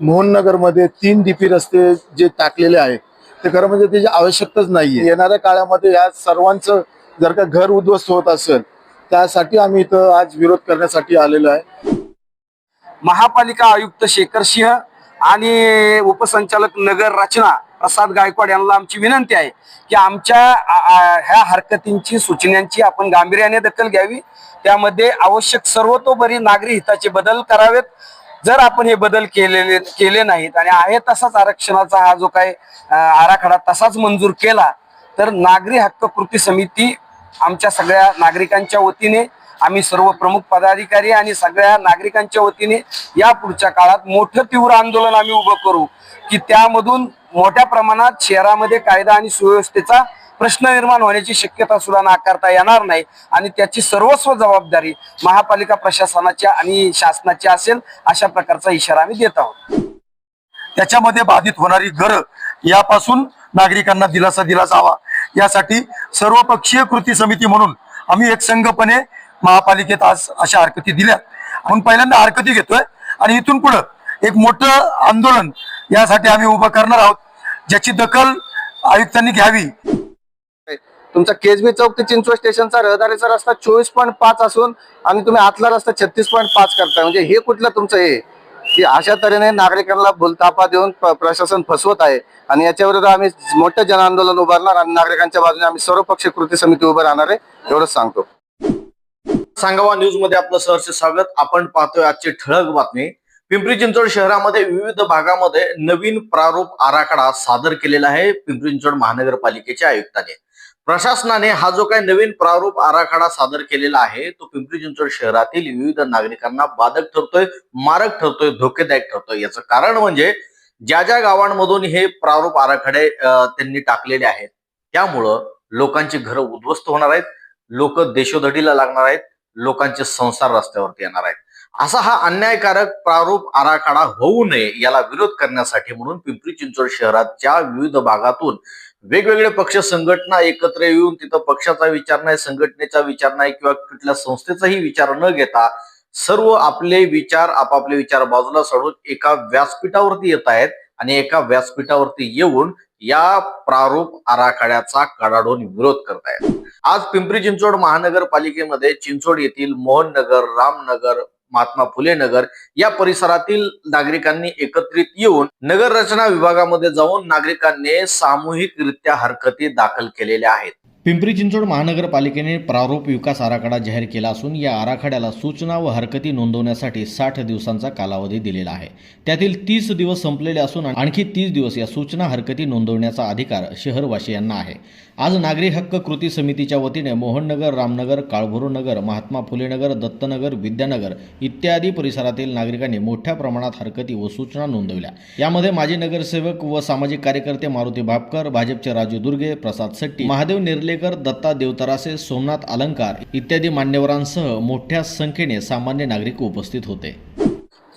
मोहननगरमध्ये तीन डीपी रस्ते जे टाकलेले आहेत ते खरं म्हणजे त्याची आवश्यकताच नाहीये. येणाऱ्या काळामध्ये या सर्वांचं जर का घर उद्ध्वस्त होत असेल त्यासाठी आम्ही इथं आज विरोध करण्यासाठी आलेलो आहे. महापालिका आयुक्त शेखर सिंह आणि उपसंचालक नगर रचना प्रसाद गायकवाड यांना आमची विनंती आहे की आमच्या ह्या हरकतींची सूचनांची आपण गांभीर्याने दखल घ्यावी. त्यामध्ये आवश्यक सर्वतोपरी नागरी हिताचे बदल करावेत. जर आपण हे बदल केलेले केले नाहीत आणि आहे तसाच आरक्षणाचा हा जो काय आराखडा तसाच मंजूर केला तर नागरी हक्क कृती समिती आमच्या सगळ्या नागरिकांच्या वतीने आम्ही सर्व प्रमुख पदाधिकारी आणि सगळ्या नागरिकांच्या वतीने या पुढच्या काळात मोठं तीव्र आंदोलन आम्ही उभं करू की त्यामधून मोठ्या प्रमाणात शहरामध्ये कायदा आणि सुव्यवस्थेचा प्रश्न निर्माण होण्याची शक्यता सुद्धा नाकारता येणार नाही आणि त्याची सर्वस्व जबाबदारी महापालिका प्रशासनाच्या आणि शासनाची असेल अशा प्रकारचा इशारा आम्ही देत आहोत. त्याच्यामध्ये बाधित होणारी घरं यापासून नागरिकांना दिलासा दिला जावा. यासाठी सर्वपक्षीय कृती समिती म्हणून आम्ही एक संघपणे महापालिकेत आज अशा हरकती दिल्या म्हणून पहिल्यांदा हरकती घेतोय आणि इथून पुढं एक मोठं आंदोलन यासाठी आम्ही उभं करणार आहोत ज्याची दखल आयुक्तांनी घ्यावी. तुमचा केजबी चौक ते चिंचवड स्टेशनचा रहदारीचा रस्ता चोवीस पॉईंट पाच असून आणि तुम्ही आतला रस्ता छत्तीस पॉईंट पाच करताय. म्हणजे हे कुठलं तुमचं हे? की अशा तऱ्हेने नागरिकांना भूलतापा देऊन प्रशासन फसवत आहे आणि याच्याविरुद्ध आम्ही मोठं जनआंदोलन उभारणार आणि नागरिकांच्या बाजूने आम्ही सर्वपक्षीय कृती समिती उभं राहणार आहे एवढंच सांगतो. सांगावा न्यूजमध्ये आपलं सहर्ष स्वागत. आपण पाहतोय आजची ठळक बातमी. पिंपरी चिंचवड शहरामध्ये विविध भागामध्ये नवीन प्रारूप आराखडा सादर केलेला आहे. पिंपरी चिंचवड महानगरपालिकेच्या आयुक्ताने. प्रशासनाने हा जो काही नवीन प्रारूप आराखडा सादर केलेला आहे तो पिंपरी चिंचवड शहरातील विविध नागरिकांना बाधक ठरतोय मारक ठरतोय धोकेदायक ठरतोय. याचं कारण म्हणजे ज्या ज्या गावांमधून हे प्रारूप आराखडे त्यांनी टाकलेले आहेत त्यामुळं लोकांची घरं उद्ध्वस्त होणार आहेत लोक देशोधडीला लागणार आहेत लोकांचे संसार रस्त्यावरती येणार आहेत. असा हा अन्यायकारक प्रारूप आराखडा होऊ नये याला विरोध करण्यासाठी म्हणून पिंपरी चिंचवड शहराच्या विविध भागातून वेगवेगळे पक्ष संघटना एकत्र येऊन तिथं पक्षाचा विचार नाही संघटनेचा विचार नाही किंवा कुठल्या संस्थेचाही विचार न घेता सर्व आपले विचार आपापले विचार बाजूला सोडून एका व्यासपीठावरती येत आहेत आणि एका व्यासपीठावरती येऊन या प्रारूप आराखड्याचा कडाडून विरोध करतायत. आज पिंपरी चिंचवड महानगरपालिकेमध्ये चिंचवड येथील मोहन नगर रामनगर महात्मा फुले नगर या परिसरातील नागरिकांनी एकत्रित येऊन नगर रचना विभागामध्ये जाऊन नागरिकांनी सामूहिकरित्या हरकती दाखल केलेल्या आहेत. पिंपरी चिंचवड महानगरपालिकेने प्रारूप विकास आराखडा जाहीर केला असून या आराखड्याला सूचना व हरकती नोंदवण्यासाठी साठ दिवसांचा कालावधी दिलेला आहे. त्यातील तीस दिवस संपलेले असून आणखी तीस दिवस या सूचना हरकती नोंदवण्याचा अधिकार शहरवासियांना आहे. आज नागरी हक्क कृती समितीच्या वतीने मोहननगर रामनगर काळभोरू नगर महात्मा फुलेनगर दत्तनगर विद्यानगर इत्यादी परिसरातील नागरिकांनी मोठ्या प्रमाणात हरकती व सूचना नोंदवल्या. यामध्ये माजी नगरसेवक व सामाजिक कार्यकर्ते मारुती भापकर भाजपचे राजू दुर्गे प्रसाद सट्टी महादेव निर्ले निर्लेकर दत्ता देवतरासे सोमनाथ अलंकार इत्यादी मान्यवरांसह मोठ्या संख्येने सामान्य नागरिक उपस्थित होते.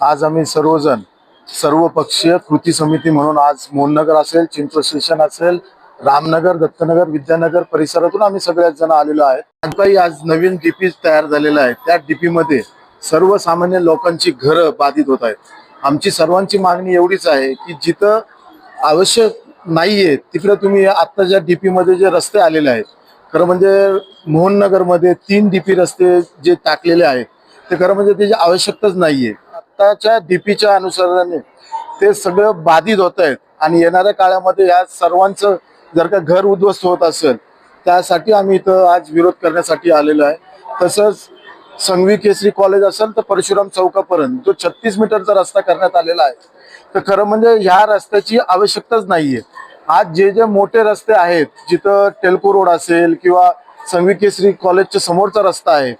आज आम्ही सर्वजण सर्व पक्षीय कृती समिती म्हणून आज मोहननगर असेल चिंचवड स्टेशन असेल रामनगर दत्तनगर विद्यानगर परिसरातून आम्ही सगळ्याच जण आलेलो आहेत आमचाही आज नवीन डीपी तयार झालेला आहे. त्या डीपी मध्ये सर्वसामान्य लोकांची घरं बाधित होत आहेत. आमची सर्वांची मागणी एवढीच आहे की जिथं आवश्यक नाहीये. तिकडे तुम्ही आत्ताच्या डीपी मध्ये जे रस्ते आलेले आहेत खरं म्हणजे मोहननगरमध्ये तीन डीपी रस्ते जे टाकलेले आहेत ते खरं म्हणजे त्याची आवश्यकताच नाहीये. आताच्या डीपीच्या अनुसाराने ते सगळं बाधित होत आहेत आणि येणाऱ्या काळामध्ये या सर्वांचं जर का घर उद्ध्वस्त होत असेल त्यासाठी आम्ही इथं आज विरोध करण्यासाठी आलेलो आहे. तसंच संघवी केसरी कॉलेज असेल तर परशुराम चौकापर्यंत जो छत्तीस मीटरचा रस्ता करण्यात आलेला आहे तर खरं म्हणजे ह्या रस्त्याची आवश्यकताच नाहीये. आज जे जे मोठे रस्ते आहेत जिथं टेल्को रोड असेल किंवा संघवी केसरी कॉलेजच्या समोरचा रस्ता आहे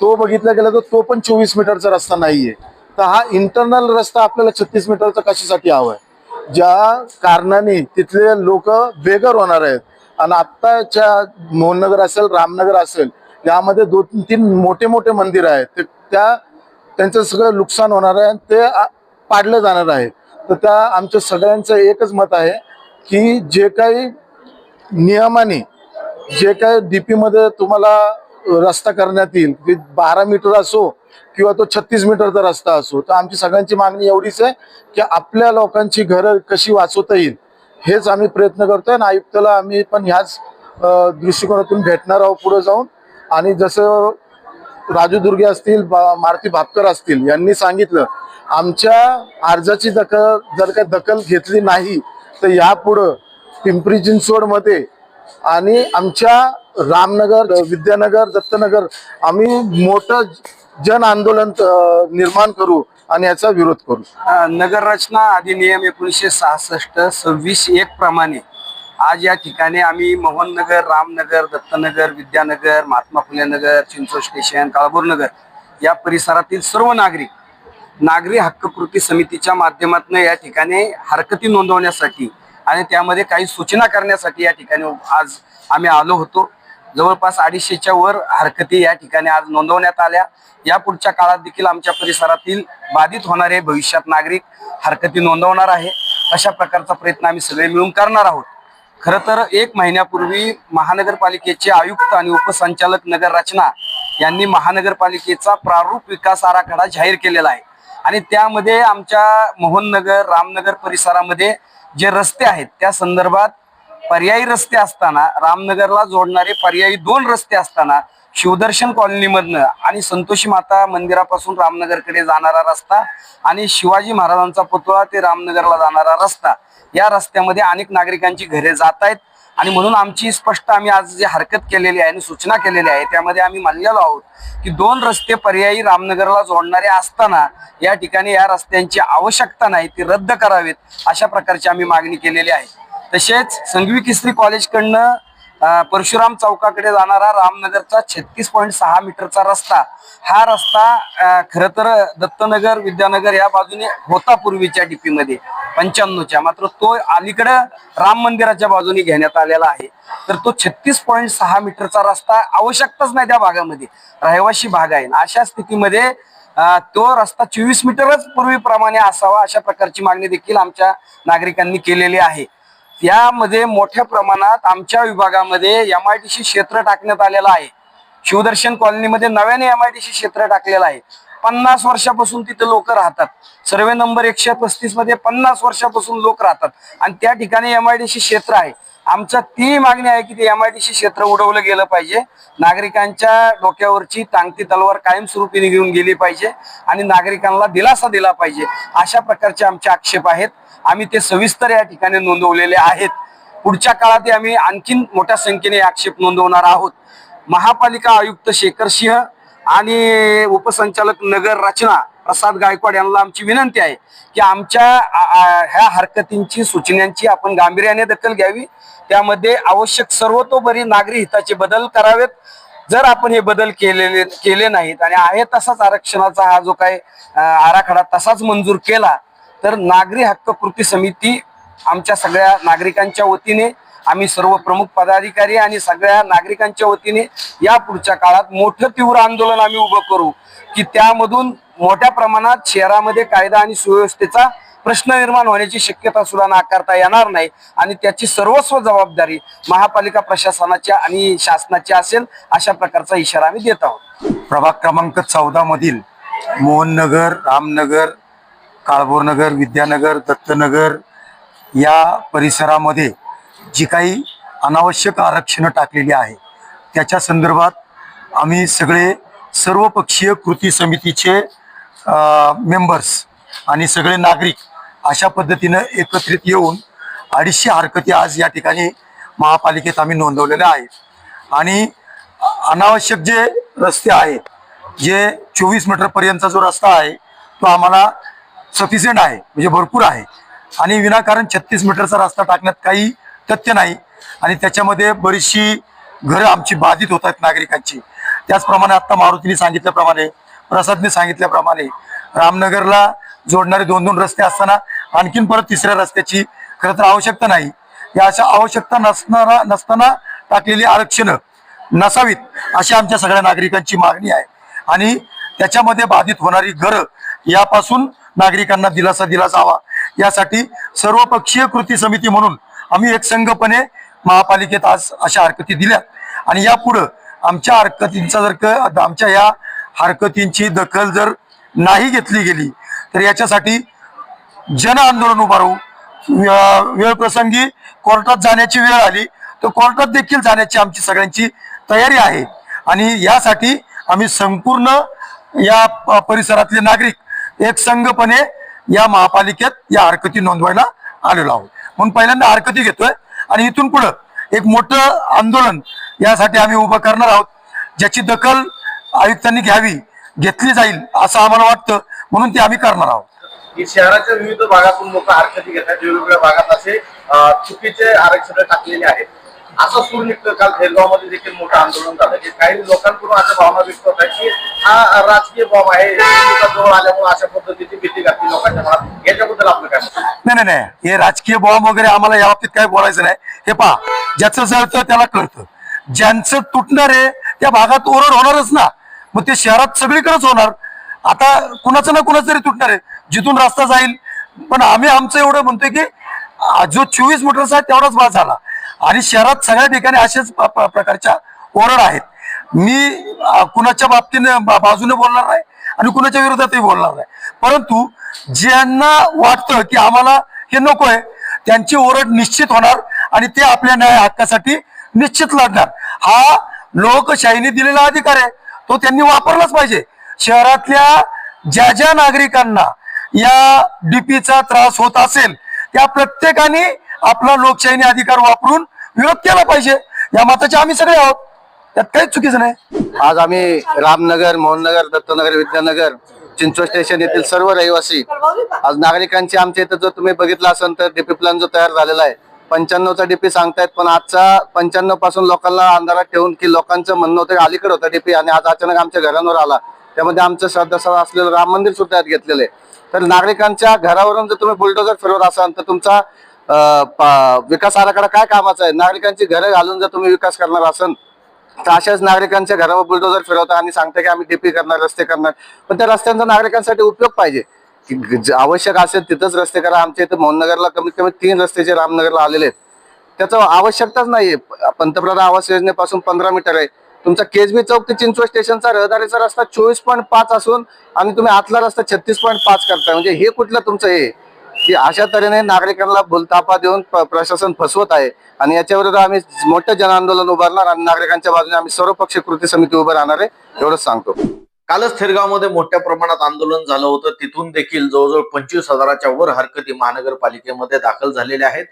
तो बघितला गेला तर तो पण चोवीस मीटरचा रस्ता नाहीये. तर हा इंटरनल रस्ता आपल्याला छत्तीस मीटरचा कशासाठी हवाय? आहे ज्या कारणाने तिथले लोक बेघर होणार आहेत. आणि आत्ताच्या मोहननगर असेल रामनगर असेल यामध्ये दोन तीन मोठे मोठे मंदिर आहेत. ते- त्या त्यांचं सगळं नुकसान होणार आहे आणि ते पाडलं जाणार आहे. तर त्या आमच्या सगळ्यांचं एकच मत आहे की जे काही नियमाने जे काही डीपीमध्ये तुम्हाला रस्ता करण्यात येईल बारा मीटर असो किंवा तो छत्तीस मीटरचा रस्ता असो तर आमची सगळ्यांची मागणी एवढीच आहे की आपल्या लोकांची घरं कशी वाचवता येईल हेच आम्ही प्रयत्न करतोय आणि आयुक्ताला आम्ही पण ह्याच दृष्टिकोनातून भेटणार आहोत पुढे जाऊन. आणि जसं राजू दुर्गे असतील बा- मारुती भापकर असतील यांनी सांगितलं आमच्या अर्जाची दखल जर का दखल घेतली नाही तर यापुढं पिंपरी चिंचवडमध्ये आणि आमच्या रामनगर विद्यानगर दत्तनगर आम्ही मोठं जन आंदोलन निर्माण करू आणि याचा विरोध करू. नगर रचना अधिनियम एकोणीसशे सहासष्ट सव्वीस एक प्रमाणे आज या ठिकाणी आम्ही मोहननगर रामनगर दत्तनगर विद्यानगर महात्मा फुले नगर चिंचोड स्टेशन काळभोर नगर या परिसरातील सर्व नागरिक नागरी हक्क कृती समितीच्या माध्यमातून या ठिकाणी हरकती नोंदवण्यासाठी आणि त्यामध्ये काही सूचना करण्यासाठी या ठिकाणी आज आम्ही आलो होतो. जवळपास अडीचशेच्या वर हरकती या ठिकाणी आज नोंदवण्यात आल्या. या पुढच्या काळात देखील आमच्या परिसरातील बाधित होणारे भविष्यात नागरिक हरकती नोंदवणार आहे. अशा प्रकारचा प्रयत्न आम्ही सगळे मिळून करणार आहोत. खरं तर एक महिन्यापूर्वी महानगरपालिकेचे आयुक्त आणि उपसंचालक नगर रचना यांनी महानगरपालिकेचा प्रारूप विकास आराखडा जाहीर केलेला आहे. आणि त्यामध्ये आमच्या मोहननगर रामनगर परिसरामध्ये जे रस्ते आहेत त्या संदर्भात पर्यायी रस्ते असताना रामनगरला जोडणारे पर्यायी दोन रस्ते असताना शिवदर्शन कॉलनीमधनं आणि संतोषी माता मंदिरापासून रामनगरकडे जाणारा रस्ता आणि शिवाजी महाराजांचा पुतळा ते रामनगरला जाणारा रस्ता. या रस्त्यामध्ये अनेक नागरिकांची घरे जात आहेत आणि म्हणून आमची स्पष्ट आम्ही आज जे हरकत केलेली आहे आणि सूचना केलेली आहे त्यामध्ये आम्ही मानलेलो आहोत की दोन रस्ते पर्यायी रामनगरला जोडणारे असताना या ठिकाणी या रस्त्यांची आवश्यकता नाही ती रद्द करावेत अशा प्रकारची आम्ही मागणी केलेली आहे. तसेच संघवी किसरी कॉलेजकडनं परशुराम चौकाकडे जाणारा रामनगरचा छत्तीस पॉईंट सहा मीटरचा रस्ता. हा रस्ता खर तर दत्तनगर विद्यानगर या बाजूने होता पूर्वीच्या डीपी मध्ये पंच्याण्णवच्या. मात्र तो अलीकडं राम मंदिराच्या बाजूने घेण्यात आलेला आहे. तर तो छत्तीस पॉईंट सहा मीटरचा रस्ता आवश्यकताच नाही त्या भागामध्ये. रहिवाशी भाग आहे. अशा स्थितीमध्ये तो रस्ता चोवीस मीटरच पूर्वीप्रमाणे असावा अशा प्रकारची मागणी देखील आमच्या नागरिकांनी केलेली आहे. यामध्ये मोठ्या प्रमाणात आमच्या विभागामध्ये एम आय टी सी क्षेत्र टाकण्यात आलेलं आहे. शिवदर्शन कॉलनीमध्ये नव्याने एम आय टी सी क्षेत्र टाकलेलं आहे. पन्नास वर्षापासून तिथे लोक राहतात. सर्वे नंबर एकशे पस्तीसमध्ये पन्नास वर्षापासून लोक राहतात. आणि त्या ठिकाणी एम आय डी सी क्षेत्र आहे. आमच्या ती मागणी आहे की ते एम आय डी सी क्षेत्र उडवलं गेलं पाहिजे. नागरिकांच्या डोक्यावरची टांगती तलवार कायमस्वरूपी निघून गेली पाहिजे आणि नागरिकांना दिलासा दिला पाहिजे अशा प्रकारचे आमचे आक्षेप आहेत. आम्ही ते सविस्तर या ठिकाणी नोंदवलेले आहेत. पुढच्या काळात आम्ही आणखीन मोठ्या संख्येने आक्षेप नोंदवणार आहोत. महापालिका आयुक्त शेखर सिंह आणि उपसंचालक नगर रचना प्रसाद गायकवाड यांना आमची विनंती आहे की आमच्या ह्या हरकतींची सूचनांची आपण गांभीर्याने दखल घ्यावी. त्यामध्ये आवश्यक सर्वतोपरी नागरी हिताचे बदल करावेत. जर आपण हे बदल केलेले केले नाहीत आणि आहे तसाच आरक्षणाचा हा जो काय आराखडा तसाच मंजूर केला तर नागरी हक्क कृती समिती आमच्या सगळ्या नागरिकांच्या वतीने आम्ही सर्व प्रमुख पदाधिकारी आणि सगळ्या नागरिकांच्या वतीने या पुढच्या काळात मोठं तीव्र आंदोलन आम्ही उभं करू की त्यामधून मोठ्या प्रमाणात शहरामध्ये कायदा आणि सुव्यवस्थेचा प्रश्न निर्माण होण्याची शक्यता सुद्धा नाकारता येणार नाही. आणि त्याची सर्वस्व जबाबदारी महापालिका प्रशासनाच्या आणि शासनाची असेल अशा प्रकारचा इशारा आम्ही देत आहोत. प्रभाग क्रमांक चौदा मधील मोहननगर रामनगर काळभोरनगर विद्यानगर दत्तनगर या परिसरामध्ये जी काही अनावश्यक आरक्षणं टाकलेली आहे त्याच्या संदर्भात आम्ही सगळे सर्वपक्षीय कृती समितीचे मेंबर्स आणि सगळे नागरिक अशा पद्धतीनं एकत्रित येऊन अडीचशे हरकती आज या ठिकाणी महापालिकेत आम्ही नोंदवलेल्या आहेत. आणि अनावश्यक जे रस्ते आहेत जे चोवीस मीटरपर्यंतचा जो रस्ता आहे तो आम्हाला सफिशियंट आहे म्हणजे भरपूर आहे. आणि विनाकारण छत्तीस मीटरचा रस्ता टाकण्यात काही तथ्य नाही. आणि त्याच्यामध्ये बरीचशी घरं आमची बाधित होत आहेत नागरिकांची. त्याचप्रमाणे आत्ता मारुतीने सांगितल्याप्रमाणे प्रसादने सांगितल्याप्रमाणे रामनगरला जोडणारे दोन दोन रस्ते असताना आणखीन परत तिसऱ्या रस्त्याची खरं तर आवश्यकता नाही. या अशा आवश्यकता नसणारा नसताना टाकलेली आरक्षणं नसावीत अशी आमच्या सगळ्या नागरिकांची मागणी आहे. आणि त्याच्यामध्ये बाधित होणारी घरं यापासून नागरिकांना दिलासा दिला जावा. यासाठी सर्वपक्षीय कृती समिती म्हणून आम्ही एक संघपणे महापालिकेत आज अशा हरकती दिल्या. आणि यापुढं आमच्या हरकतींचा जर का आमच्या या हरकतींची दखल जर नाही घेतली गेली तर याच्यासाठी जन आंदोलन उभारू वे- वेळ प्रसंगी कोर्टात जाण्याची वेळ आली तर कोर्टात देखील जाण्याची आमची सगळ्यांची तयारी आहे. आणि यासाठी आम्ही संपूर्ण या प- परिसरातले नागरिक एक संघपणे या महापालिकेत या हरकती नोंदवायला आलेलो आहोत. म्हणून पहिल्यांदा हरकती घेतोय आणि इथून पुढं एक मोठं आंदोलन यासाठी आम्ही उभं करणार आहोत ज्याची दखल आयुक्तांनी घ्यावी घेतली जाईल असं आम्हाला वाटतं. म्हणून ते आम्ही करणार आहोत. की शहराच्या विविध भागातून लोक हरकती घेतात वेगवेगळ्या भागात असे चुकीचे आरक्षण टाकलेले आहेत. असं सूर निघतं. काल खेरगावमध्ये देखील मोठं आंदोलन झालं. की काही लोकांकडून अशा भावना व्यक्त होत आहेत की हा राजकीय बॉम्ब आहे जवळ आल्यामुळे अशा पद्धतीची भीती घातली लोकांच्या मनात. याच्याबद्दल आपलं काय? नाही नाही नाही. हे राजकीय बॉम्ब वगैरे आम्हाला या बाबतीत काय बोलायचं नाही. हे पहा ज्याचं जळतं त्याला कळतं. ज्यांचं तुटणार आहे त्या भागात ओरड होणारच ना. मग ते शहरात सगळीकडेच होणार. आता कुणाचं ना कुणाचं तरी तुटणार आहे. जिथून रस्ता जाईल. पण आम्ही आमचं एवढं म्हणतोय की जो चोवीस मीटरचा आहे तेवढाच वाद झाला. आणि शहरात सगळ्या ठिकाणी असेच प- प्रकारच्या ओरड आहेत. मी कुणाच्या बाबतीने बा- बाजूने बोलणार नाही आणि कुणाच्या विरोधातही बोलणार नाही. परंतु ज्यांना वाटतं की आम्हाला हे नको आहे त्यांची ओरड निश्चित होणार आणि ते आपल्या न्याय हक्कासाठी निश्चित लढणार. हा लोकशाहीने दिलेला अधिकार आहे. तो त्यांनी वापरलाच पाहिजे. शहरातल्या ज्या ज्या नागरिकांना या डीपीचा त्रास होत असेल त्या प्रत्येकाने आपला लोकशाहीने अधिकार वापरून विरोध केला पाहिजे. या मताचे आम्ही सगळे आहोत. त्यात काहीच चुकीचं नाही. आज आम्ही रामनगर मोहननगर दत्तनगर विद्यानगर चिंचवड स्टेशन येथील सर्व रहिवासी आज नागरिकांची आमच्या इथं जर तुम्ही बघितला असेल तर डीपी प्लॅन जो तयार झालेला आहे पंच्याण्णवचा डीपी सांगतायत पण आजचा पंच्याण्णवपासून लोकांना अंधारात ठेवून की लोकांचं म्हणणं होतं की अलीकडे होता डीपी आणि आज अचानक आमच्या घरांवर आला. त्यामध्ये आमचं श्रद्धास्थळ असलेलं राम मंदिर सुद्धा यात घेतलेलं आहे. तर नागरिकांच्या घरावरून जर तुम्ही बुलडोजर फिरवत असाल तर तुमचा विकास आराखडा काय कामाचा आहे? नागरिकांची घरं घालून जर तुम्ही विकास करणार असाल तर अशाच नागरिकांच्या घरावर बुलडोजर फिरवता आणि सांगता की आम्ही डीपी करणार रस्ते करणार. पण त्या रस्त्यांचा नागरिकांसाठी उपयोग पाहिजे. आवश्यक असेल तिथंच रस्ते करा. आमच्या इथं मोहननगरला कमीत कमी तीन रस्ते जे रामनगरला आलेले आहेत त्याचं आवश्यकताच नाहीये. पंतप्रधान आवास योजनेपासून पंधरा मीटर आहे. तुमचा केजबी चौक ते चिंचवड स्टेशनचा रहदारीचा रस्ता चोवीस पॉईंट पाच असून आणि तुम्ही आतला रस्ता छत्तीस पॉईंट पाच करताय. म्हणजे हे कुठलं तुमचं हे? की अशा तऱ्हेने नागरिकांना भूलतापा देऊन प्रशासन फसवत आहे. आणि याच्यावर आम्ही मोठं जन आंदोलन उभारणार आणि नागरिकांच्या बाजूने आम्ही सर्वपक्षीय कृती समिती उभं राहणार आहे. एवढंच सांगतो. कालच थिरगावमध्ये मोठ्या प्रमाणात आंदोलन झालं होतं. तिथून देखील जवळजवळ पंचवीस हजाराच्या वर हरकती महानगरपालिकेमध्ये दाखल झालेल्या आहेत.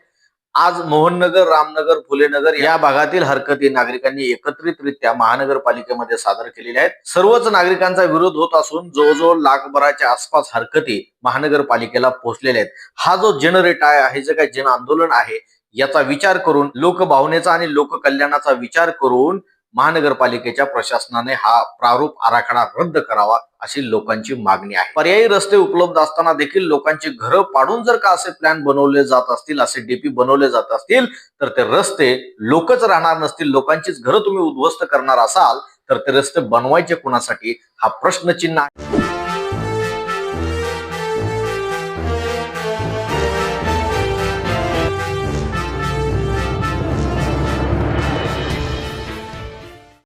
आज मोहननगर रामनगर फुलेनगर या भागातील हरकती नागरिकांनी एकत्रितरित्या महानगरपालिकेमध्ये सादर केलेल्या आहेत. सर्वच नागरिकांचा विरोध होत असून जवळजवळ लाखभराच्या आसपास हरकती महानगरपालिकेला पोहोचलेल्या आहेत. हा जो जनरेट आहे हे जे काही जन आंदोलन आहे याचा विचार करून लोकभावनेचा आणि लोककल्याणाचा विचार करून महानगरपालिकेच्या प्रशासनाने हा प्रारूप आराखडा रद्द करावा अशी लोकांची मागणी आहे. पर्यायी रस्ते उपलब्ध असताना देखील लोकांची घरं पाडून जर का असे प्लॅन बनवले जात असतील असे डीपी बनवले जात असतील तर ते रस्ते लोकच राहणार नसतील लोकांचीच घरं तुम्ही उद्ध्वस्त करणार असाल तर ते रस्ते बनवायचे कुणासाठी? हा प्रश्नचिन्ह आहे.